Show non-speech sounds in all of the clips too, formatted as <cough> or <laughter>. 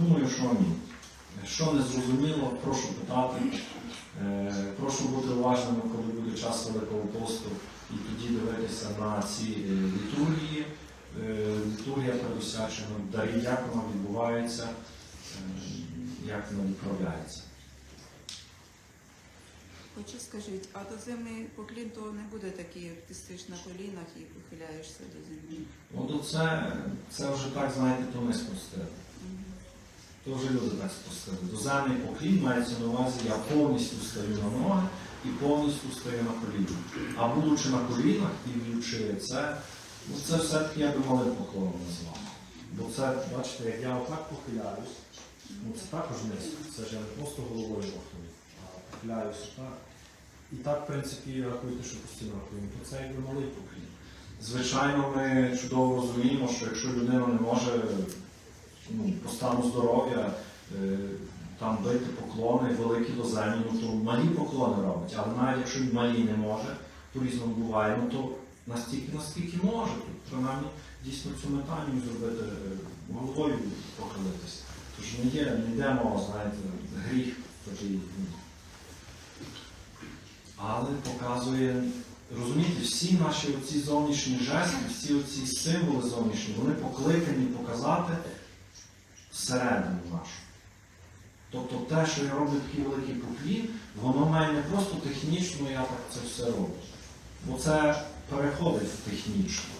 Думаю, що ні. Що не зрозуміло, прошу питати. Е, Прошу бути уважними, коли буде час Великого посту, і тоді дивитися на ці е, літургії. Е, Літургія предосвячена дарі, як вона відбувається, як вона відправляється. Хоче скажіть, а до землі поклін то не буде такий, як ти стоїш на колінах і похиляєшся до землі. От це, це вже так, знаєте, то ми спустили. Мгм. То вже люди так. До землі поклін мається на увазі, я повністю стою на ноги і повністю стою на колінах. А будучи на колінах і в'ючи це, ну це все-таки я би малим поклоном назвав. Бо це, бачите, як я отак похиляюсь, ну це також низько. Це ж я не просто головою рахую, а похиляюся так. І так, в принципі, рахуйте, що постійно рахуємо, то це якби малий поклін. Звичайно, ми чудово розуміємо, що якщо людина не може ну, по стану здоров'я е, там бити поклони великі до землі, ну то малі поклони робить, але навіть якщо він малі не може, то різному буває, ну то настільки, наскільки може, то принаймні дійсно цю метанію зробити е, головою похилитися. Тож не є, не йде мова, знаєте, гріх такий. ну. Але показує, розумієте, всі наші оці зовнішні жести, всі оці символи зовнішні, вони покликані показати всередину нашу. Тобто те, що я роблю такий великий поклін, воно має не просто технічно, я так це все роблю. Бо це переходить в технічно.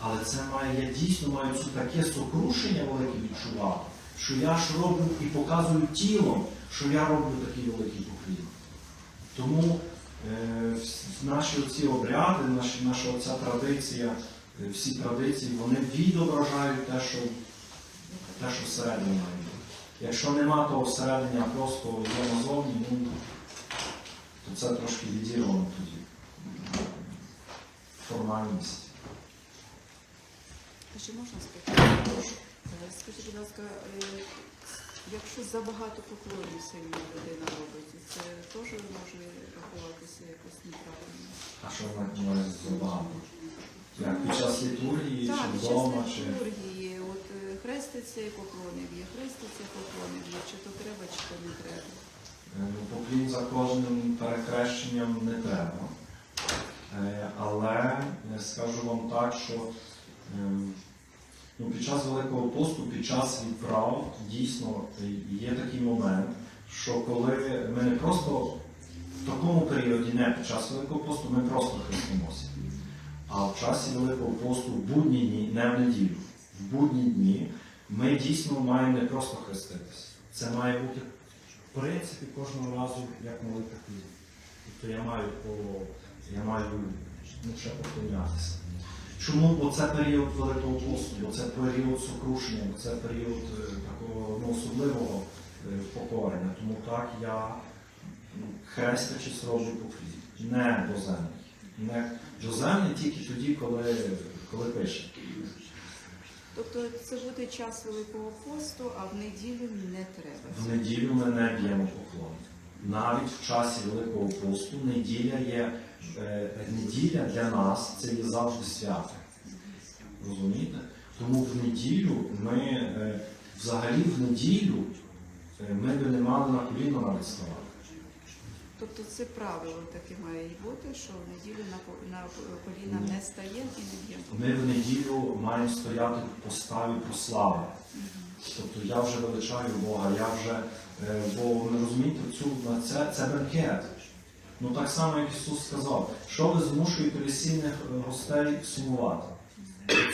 Але це має, я дійсно маю таке сокрушення велике відчувати, що я ж роблю і показую тілом, що я роблю такий великий поклін. Тому е, наші оці обряди, наші, наша оця традиція, е, всі традиції, вони відображають те, що, те, що всередині має бути. Якщо нема того всередині, а просто є назовні, ну, то це трошки відірвано тоді. Формальність. А ще можна спитати? Скажіть, будь ласка, е, якщо забагато поклонів сильно людина робить, це теж може рахуватися якось неправильно? А що вона має забагато? Як під час літургії, Так, чи під час вдома, літургії, хреститься і поклонів є, хреститься і поклонів є, чи то треба, чи то не треба. Е, Ну, поклін за кожним перехрещенням не треба. Е, Але скажу вам так, що ем, ну, під час Великого посту, під час відправ дійсно є такий момент, що коли ми не просто в такому періоді, не під час Великого посту, ми просто хрестимося. А в часі Великого посту в будні дні, не в неділю, в будні дні ми дійсно маємо не просто хреститися. Це має бути в принципі кожного разу як молитва хліб. Тобто я маю по я маю ну, ще поклонятися. Чому? Бо це період Великого посту, бо це період сокрушення, це період е, такого ну, особливого е, покорення. Тому так я ну, хрестячись роблю поклін. Не до землі. Не до землі тільки тоді, коли, коли пише. Тобто це буде час Великого посту, а в неділю не треба. В неділю ми не б'ємо поклон. Навіть в часі Великого посту неділя є е, неділя для нас це є завжди свято. Розумієте? Тому в неділю ми е, взагалі в неділю е, ми би не мали на коліно навіть ставати. Тобто це правило таке має бути, що в неділю на, ко- на коліна не стаємо і не б'ємо. Ми в неділю маємо стояти в поставі прослави. Тобто я вже величаю Бога, я вже, е, бо ви розумієте, цю, це, це бенкет. Ну так само, як Ісус сказав, що ви змушуєте весільних е, гостей сумувати.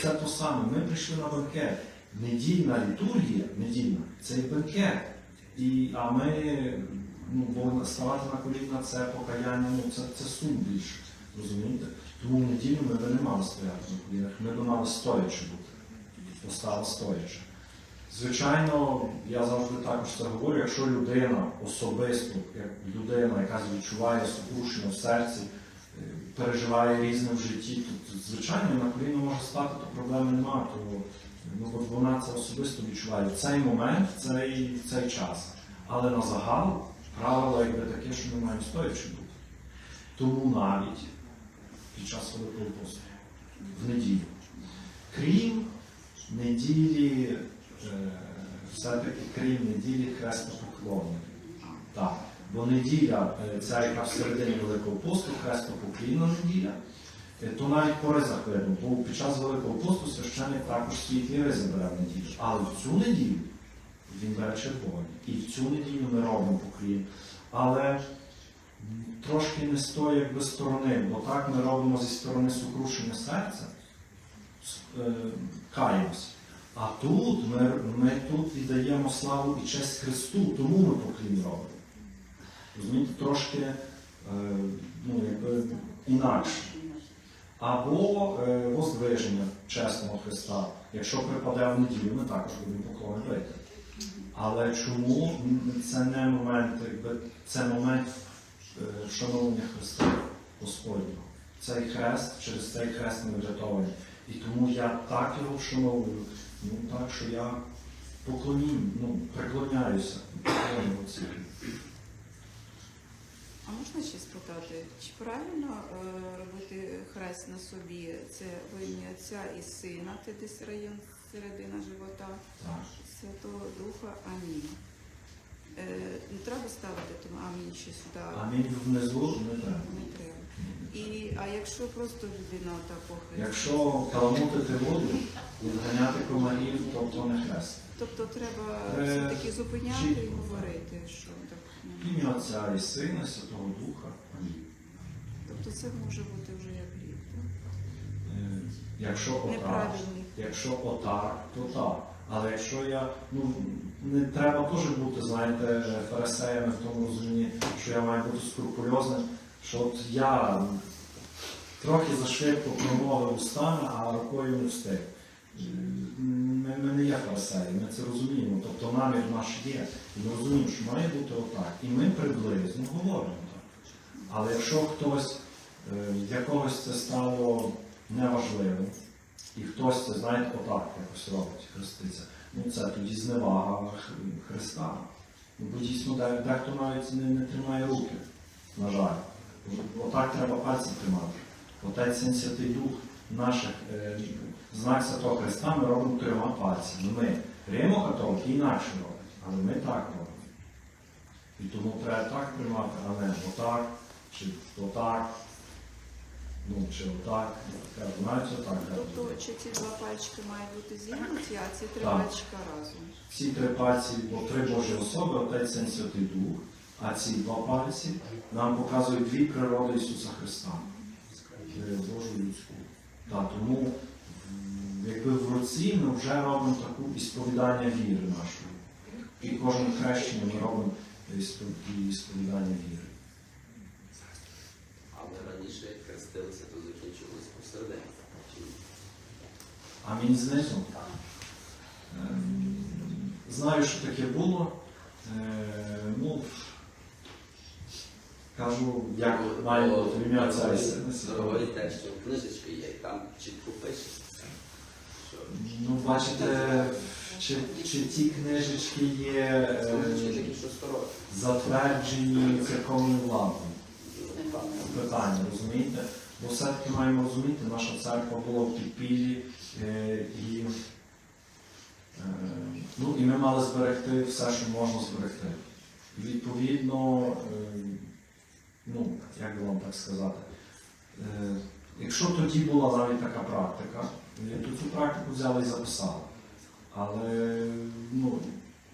Це то саме. Ми прийшли на бенкет. Недільна літургія, недільна, це є бенкет. І, а ми, ну, бо ставати на коліна це покаяння, ну це, це сум більше. Розумієте? Тому в неділю ми би не мали стояти на колінах, ми би мали стоячи бути. Постава стоячи. Звичайно, я завжди також це говорю, якщо людина особисто, як людина, яка відчуває сокрушення в серці, е, переживає різне в житті, то звичайно на коліно може стати, то проблеми немає. То, ну, вона це особисто відчуває в цей момент, в цей, в цей час. Але на загал правило якби таке, що ми маємо стоячи бути. Тому навіть під час Великого посту, в неділю. Крім неділі е, все-таки крім неділі хрестопоклонників. Так. Бо неділя, е, ця яка всередині Великого посту, хрестопоклінна неділя, е, то навіть по ризах видно, бо під час Великого посту священник також світлі ризи бере в неділю. Але в цю неділю він бере червоні. І в цю неділю ми робимо поклін. Але трошки не з тої якби сторони, бо так ми робимо зі сторони сукрушення серця, е. А тут ми, ми тут віддаємо славу і честь Христу, тому ми поклін робимо. Розумієте, трошки е, ну, якби інакше. Або е, воздвиження чесного Христа. Якщо припаде в неділю, ми також будемо поклони бити. Але чому це не момент, якби це момент е, вшановлення Христа Господнього. Цей хрест, через цей хрест ми врятовані. І тому я так його вшановлюю, ну так, що я поклоню, ну, Отцю. А можна ще спитати, чи правильно е, робити хрест на собі? Це в ім'я Отця і Сина, це десь район середина живота, Святого Духа. Амінь. Е, не треба ставити там амінь ще сюди. Амінь внизу не треба. Не треба. І, а якщо просто людина отак похрест? Якщо каламутити воду, відганяти комарів, тобто не хрест. Тобто треба Е, все-таки зупиняти і чітко. говорити, що так. ну, Ім'я Отця і Сина, і Святого Духа. Амінь. Тобто це може бути вже як гріх, так? Е, Якщо отак, Неправильний. Якщо отак, то так. Але якщо я, ну не треба теж бути, знаєте, фарисеями в тому розумінні, що я маю бути скрупульозним, що от я трохи зашвидко промовив устами, а рукою не встиг. Ми, ми не є фарисеї, ми це розуміємо. Тобто намір наш є. І ми розуміємо, що має бути отак. І ми приблизно говоримо так. Але якщо хтось е, для когось це стало неважливим, і хтось це, знаєте, отак якось робить, хреститься, ну це тоді зневага Христа. Ну, Бо дійсно дехто навіть не, не тримає руки, на жаль. Отак треба пальці тримати. Отець Святий Дух наших е, знак Святого Христа ми робимо трьома пальцями. Ми римо-католики інакше роблять, але ми так робимо. І тому треба так тримати, а не отак, чи отак, ну, чи отак. Треба, Знаєте, отак. Тобто, робити. чи ці два пальчики мають бути зігнуті, а ці три Так. пальчика разом. Всі три пальці, бо три Божі особи, Отець Син Святий Дух, а ці два пальці нам показують дві природи Ісуса Христа. Е, Божу і людську. Так, тому м, якби в руці ми вже робимо таку ісповідання віри нашої. І кожен хрещення ми робимо і ісповідання віри. Але раніше як хрестилися, то закінчилось посередині. Чи Амінь знизу. Ем, Знаю, що таке було. Е, Ну, кажу, як має ім'я Святого Дорогові Духа. тексті книжечки є, і там чітко пишеться. Ну, бачите, чи, чи ті книжечки є е, затверджені церковною владою? Питання, розумієте? Бо все-таки маємо розуміти, наша церква була в підпіллі е, і, е, ну, і ми мали зберегти все, що можна зберегти. І відповідно, е, ну, як би вам так сказати, якщо тоді була навіть така практика, то цю практику взяли і записали. Але ну,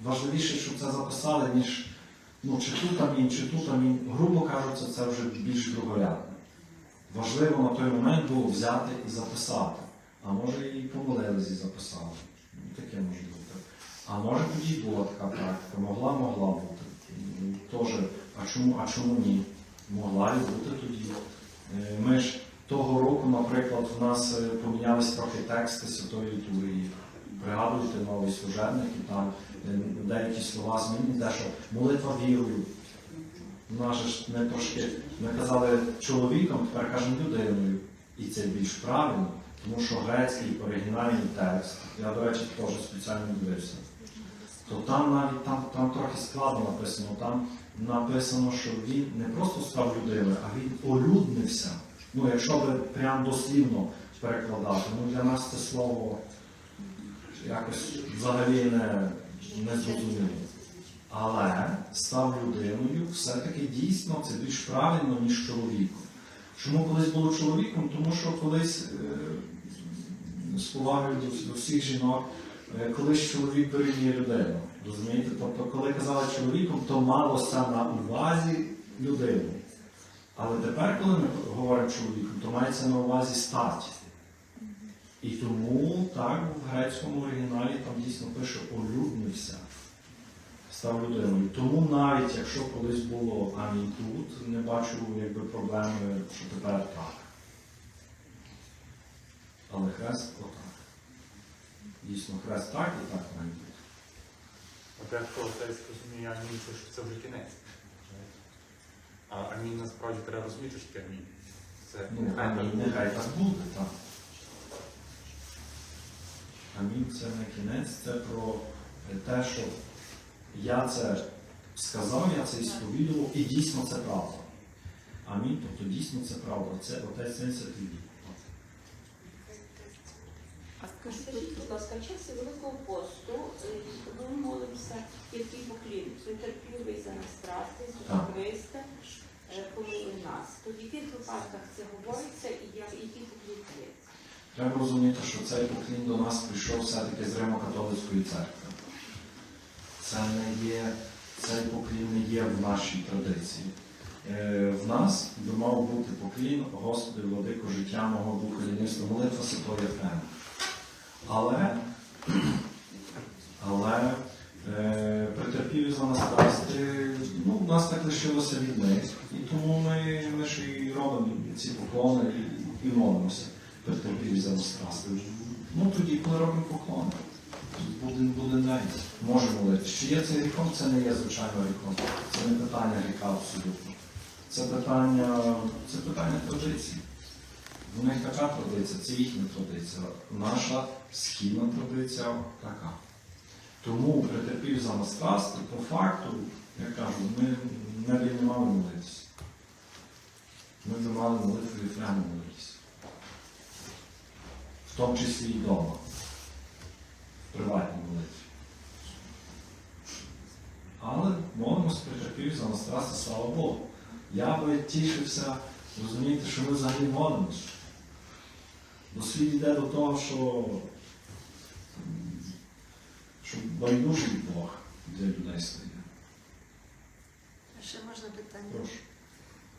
важливіше, щоб це записали, ніж ну, чи тут амінь, чи тут амінь. Грубо кажучи, це вже більш другорядне. Важливо на той момент було взяти і записати. А може і помилились і записали. Ну, Таке може бути. А може тоді була така практика, могла, могла бути. Тоже, а чому, а чому ні? Могла і бути тоді. Е, Ми ж того року, наприклад, в нас е, помінялись трохи тексти Святої Літургії. Пригадуєте новий служебник, і там е, деякі слова змінені, де що молитва вірою. Наше ж ми трошки, ми казали чоловіком, тепер кажемо людиною. І це більш правильно, тому що грецький оригінальний текст, я, до речі, теж спеціально дивився, то там навіть там, там трохи складно написано. Там написано, що він не просто став людиною, а він олюднився. Ну, якщо би прям дослівно перекладати, ну для нас це слово якось взагалі не, не зрозуміло. Але став людиною, все-таки дійсно це більш правильно, ніж чоловіком. Чому колись було чоловіком? Тому що колись е, з повагою до, до всіх жінок, е, колись чоловік дорівнює людину. Розумієте? Тобто, коли казали чоловіком, то малося на увазі людину. Але тепер, коли ми говоримо чоловіком, то мається на увазі стать. І тому так в грецькому оригіналі там дійсно пише олюднився, став людиною. Тому навіть якщо колись було амінь тут, не бачу якби, проблеми, що тепер так. Але хрест отак. Дійсно, хрест так і так має бути. От якщо отець розуміє амінь, що це вже кінець. А амінь насправді треба розуміти, що амінь. Це Ну, амінь, нехай так буде, так. Амінь це не кінець, це про те, що я це сказав, я це і сповідував, і дійсно це правда. Амінь, тобто дійсно це правда. Це отець Син Святий. Скажіть, будь ласка, в часі Великого посту е, ми молимося, який поклін, витерпілий за нас Ісуса Так. Христа, е, нас. То в яких випадках це говориться і як, який поклін є? Треба розуміти, що цей поклін до нас прийшов все-таки з Римо-католицької церкви. Це не є, цей поклін не є в нашій традиції. Е, в нас би мав бути поклін, Господи, владико життя мого духа лінівства, молитва Святої Ефрема. Але, <clears throat> але е, претерпів за нас страсти, ну, в нас так лишилося від них. І тому ми, ми ж і робимо ці поклони і, і молимося. Претерпів за нас страсти. Ну тоді, коли робимо поклони, буде, буде день. Може молити. Чи є це гріхом? Це не є звичайно гріхом. Це не питання гріха абсолютно. Це питання, це питання традиції. У них така традиція, це їхня традиція. Наша східна традиція така. Тому претерпів за нас страсти, по факту, я кажу, ми б не мали молитися. Ми б мали молитву і Єфрему молитися. В тому числі і вдома. В приватній молитві. Але молимось претерпів за нас страсти, слава Богу. Я би тішився, розумієте, що ми взагалі молимось. Бо світ йде до того, що, що байдужий Бог для людей стає. Ще можна питання? Прошу.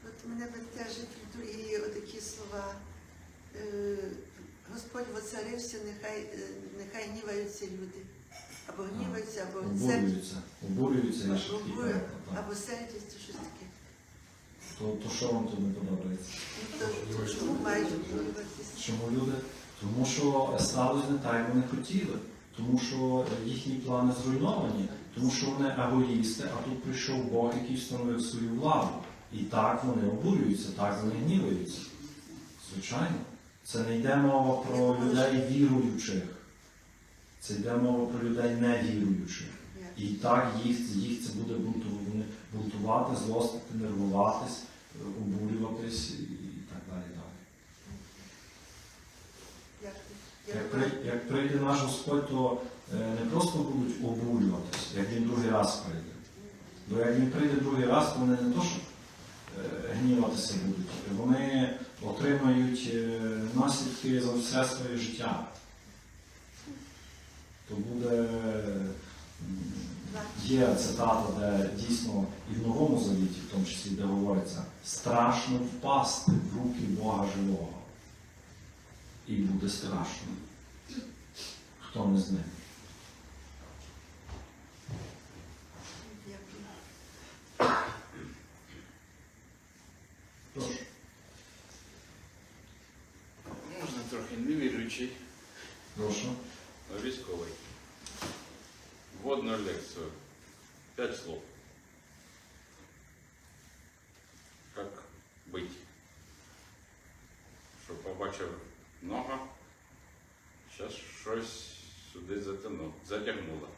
От мене бентежить другій отакі слова. Господь воцарився, нехай, е, нехай гніваються люди. Або гніваються, або Обурюються. Обурюються я ще або, сердяться, щось таке. То, то що вам тут не подобається? То, то чому мають гніватися? Чому люди? Тому що сталося не так, як вони хотіли. Тому що їхні плани зруйновані, тому що вони егоїсти, а тут прийшов Бог, який встановив свою владу. І так вони обурюються, так вони гніваються. Звичайно. Це не йде мова про людей віруючих. Це йде мова про людей невіруючих. І так їх, їх це буде бунтувати, злостити, нервуватись, обурюватись і так далі. далі. Як? Як прийде наш Господь, то е, не просто будуть обурюватись, як він другий раз прийде. Бо як він прийде другий раз, то вони не то, що е, гніватися будуть, вони отримають е, наслідки за все своє життя. То буде. Є цитата, де дійсно і в Новому Завіті, в тому числі, де говориться, страшно впасти в руки Бога живого. І буде страшно. Хто не з ним? Прошу. військовий. Вводну лекцію. Пять слов. Как быть? Що побачив нога, зараз щось сюди затягнуло.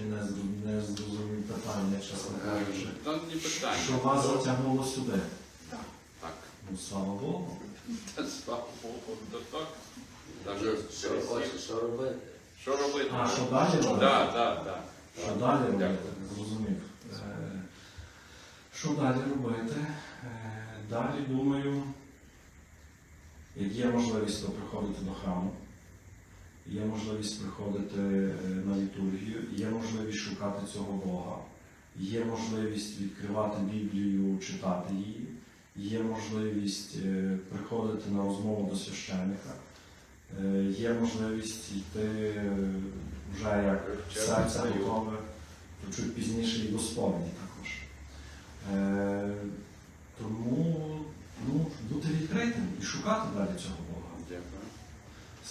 Не, не зрозумів питання, чесно кажучи. Та не питання. Що вас затягнуло сюди? Так. Ну, слава Богу. Та слава Богу, то так. Що, Даже хочеш, що робити? що робити? А, що далі робити? Да, да, да. Що далі робити? Зрозумів. Е, Що далі робити? Е, Далі думаю, як є можливість, то приходити до храму, є можливість приходити е, на літургію, є можливість шукати цього Бога, є можливість відкривати Біблію, читати її, є можливість е, приходити на розмову до священника, е, є можливість йти вже як серце готове, то чуть пізніше і Господні також. Е, тому ну, бути відкритим і шукати далі цього.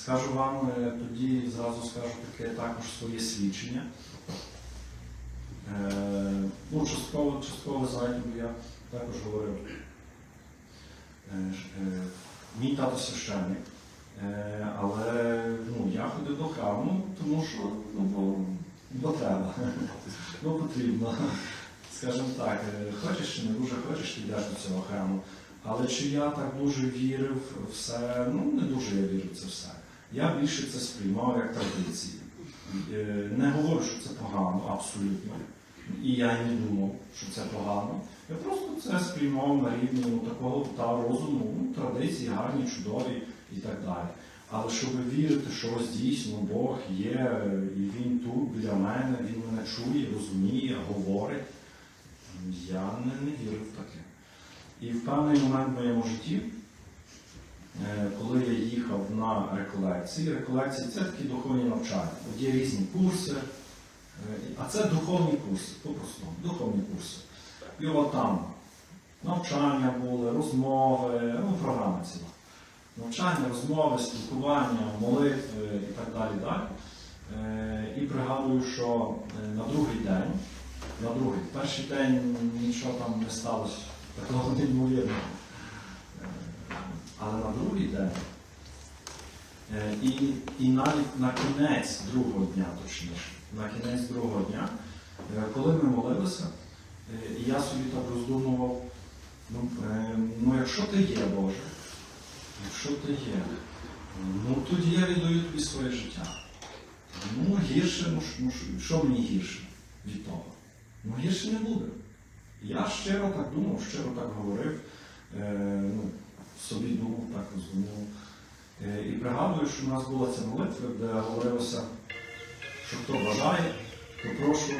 Скажу вам е, тоді зразу скажу таке також своє свідчення. Е, ну, частково, частково знаєте, бо я також говорив. Е, мій тато священник, але ну, я ходив до храму, тому що ну, бо, бо треба, <laughs> бо потрібно. Скажімо так, хочеш чи не дуже хочеш, ти йдеш до цього храму. Але чи я так дуже вірив в все? Ну, не дуже я вірив в це все. Я більше це сприймав як традиції. Е, Не говорю, що це погано, абсолютно. І я не думав, що це погано. Я просто це сприймав на рівні ну, такого та розуму, ну, традиції гарні, чудові і так далі. Але щоб вірити, що ось дійсно Бог є, і Він тут біля мене, Він мене чує, розуміє, говорить, я не, не вірив в таке. І в певний момент в моєму житті, коли я їхав на реколекції, реколекції це такі духовні навчання. От є різні курси, е, а це духовні курси, по-простому, духовні курси. І от там навчання були, розмови, ну, програма ціла. Навчання, розмови, спілкування, молитви і так далі. далі. Е, І пригадую, що е, на другий день, на другий, перший день нічого там не сталося такого <laughs> неймовірного. Але на другий день, е, і, і навіть на кінець другого дня, точніше, на кінець другого дня, е, коли ми молилися, е, я собі так роздумував, ну, ну якщо ти є Боже, якщо ти є, ну тоді я віддаю тобі своє життя. Ну, гірше, ну, ну що мені гірше від того? Ну гірше не буде. Я щиро так думав, щиро так говорив, ну, собі думав, так розумів. Е, і пригадую, що в нас була ця молитва, де говорилося, що хто бажає, то прошу,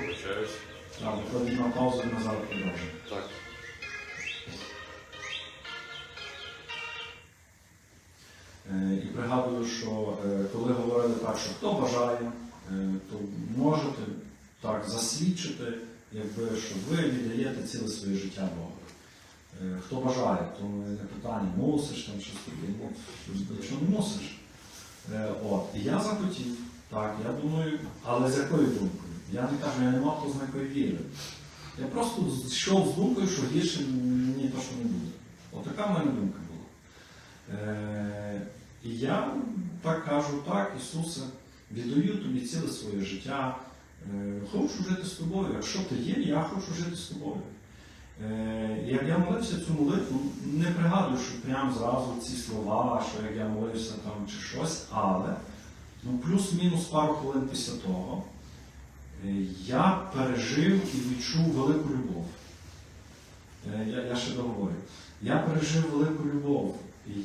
так, виходить на паузу і назад продовжуємо. Так. Е, І пригадую, що е, коли говорили так, що хто бажає, то можете так засвідчити, якби, що ви віддаєте ціле своє життя Богу. Е, Хто бажає, то питання, мусиш там щось таке, ну, якщо не мусиш. Е, От. І я захотів, так, я думаю, але з якою думкою? Я не кажу, я не мав якої віри. Я просто йшов з думкою, що гірше мені то, що не буде. Отака в мене думка була. Е, і я так кажу, так, Ісусе, віддаю тобі ціле своє життя. Е, хочу жити з тобою. Якщо ти є, я хочу жити з тобою. Е, як я молився цю молитву, не пригадую, що прямо зразу ці слова, що як я молився там чи щось, але ну, плюс-мінус пару хвилин після того е, я пережив і відчув велику любов. Е, Я, я ще договорю. Я пережив велику любов.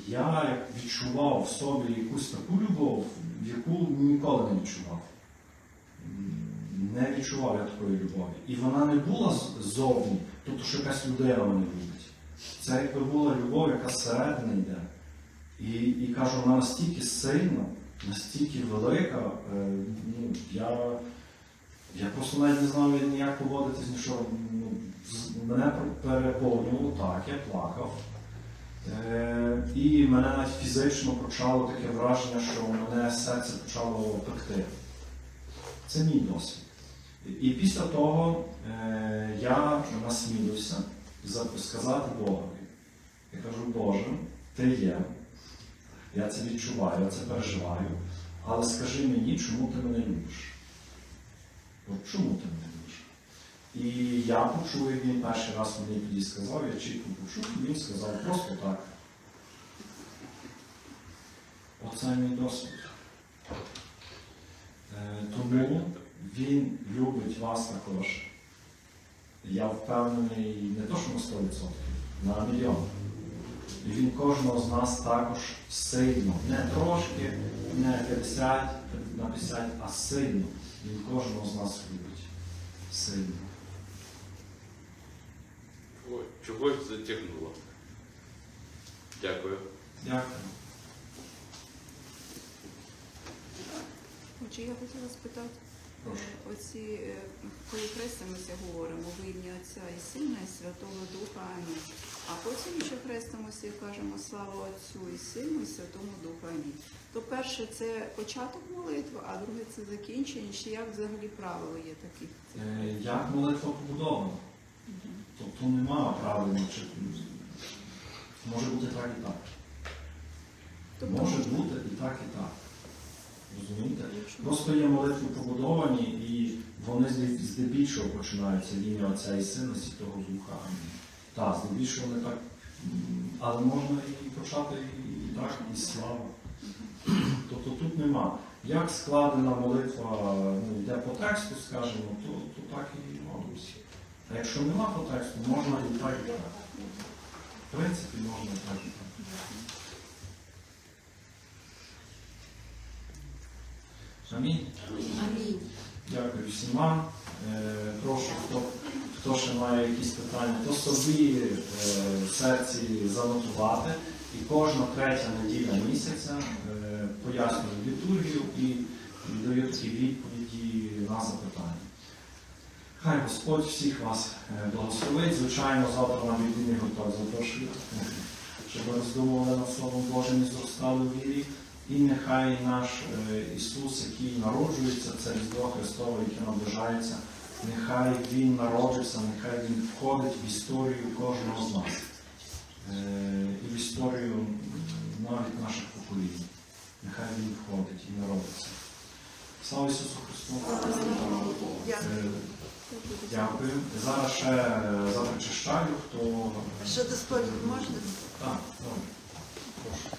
Я відчував в собі якусь таку любов, яку ніколи не відчував. Не відчував я такої любові. І вона не була ззовні, тобто що якась людина мене любить. Це якби була любов, яка зсередини йде. І, і кажу, вона настільки сильна, настільки велика, е, ну, я, я просто навіть не знав ніяк поводитись, що ну, мене переповнювало так, я плакав. Е, і мене навіть фізично почало таке враження, що мене серце почало пекти. Це мій досвід. І після того е, я насмілився сказати Богові. Я кажу, Боже, ти є, я це відчуваю, я це переживаю, але скажи мені, чому ти мене любиш? От чому ти мене любиш? І я почув, як він перший раз мені тоді сказав, я чітко почув, і він сказав просто так. Оце мій досвід. Е, Тому він любить вас також. Я впевнений не то, що на 100%, на мільйон. І він кожного з нас також сильно, не трошки, не 50 на 50, а сильно. Він кожного з нас любить. Сильно. Ой, Чогось затягнуло. Дякую. Дякую. Отже, я хотіла спитати, оці, е, коли хрестимося, говоримо в ім'я Отця і Сина, і Святого Духа Амінь. А потім ще хрестимося і кажемо слава Отцю і Сину, і Святому Духу Амінь. То перше це початок молитви, а друге це закінчення. Чи як взагалі правило є такі? Е, Як молитва побудована? Тобто нема правильно чи може бути так і так. Тобто Може бути і так, і так. Розумієте? Просто є молитви побудовані і вони здебільшого починаються в Отця і Сина Святого Духа. Так, здебільшого вони так. Але можна і почати і так, і слава. Тобто тут нема. Як складена молитва ну, йде по тексту, скажімо, то, то так і молимося. А якщо нема по тексту, можна і так, і так. В принципі, можна і так, і так. Амінь. Амінь. Дякую всім вам. Е, Прошу, хто, хто ще має якісь питання, то собі е, в серці занотувати. І кожна третя неділя місяця е, пояснюю літургію і даю такі відповіді на запитання. Хай Господь всіх вас благословить. Звичайно, завтра на відділі Господь запрошую, щоб роздумували над Словом Божим і зростали в вірі. І нехай наш е, Ісус, який народжується, це Різдво Христове, яке наближається, нехай Він народжується, нехай Він входить в історію кожного з нас. Е, І в історію навіть наших поколінь. Нехай Він входить і народиться. Слава Ісусу Христу! Дякую. Е, Зараз ще запричищаю, хто. Що до сповіді можна? Так, добре. Прошу.